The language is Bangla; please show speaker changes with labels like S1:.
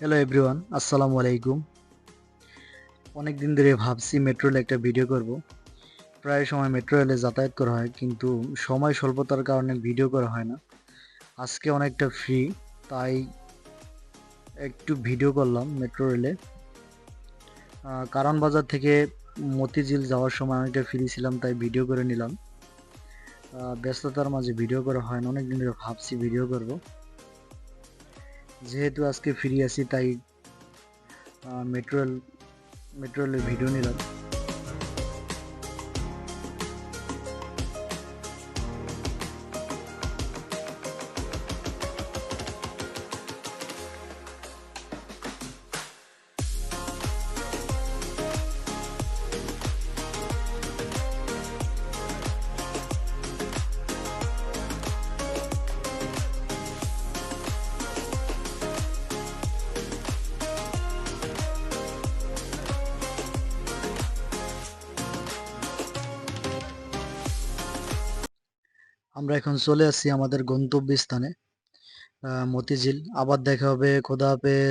S1: হ্যালো এভরিওয়ান আসসালামু আলাইকুম অনেক দিন ধরে ভাবছি মেট্রো রেলে একটা ভিডিও করব। প্রায় সময় মেট্রো রেলে যাতায়াত করা হয়, কিন্তু সময় স্বল্পতার কারণে ভিডিও করা হয় না। আজকে অনেকটা ফ্রি তাই একটু ভিডিও করলাম মেট্রো রেলে কারণ বাজার থেকে মতিঝিল যাওয়ার সময় অনেকটা ফ্রি ছিলাম, তাই ভিডিও করে নিলাম। ব্যস্ততার মাঝে ভিডিও করা হয় না। অনেক দিন ধরে ভাবছি ভিডিও করব। যেহেতু আজকে ফ্রি আছি তাই মেট্রো রেল মেট্রো রেলের ভিডিও নিলাম আমরা এখন চলে আসছি আমাদের গন্তব্যস্থানে। মতিঝিল। আবার দেখা হবে। খোদা হাফেজ।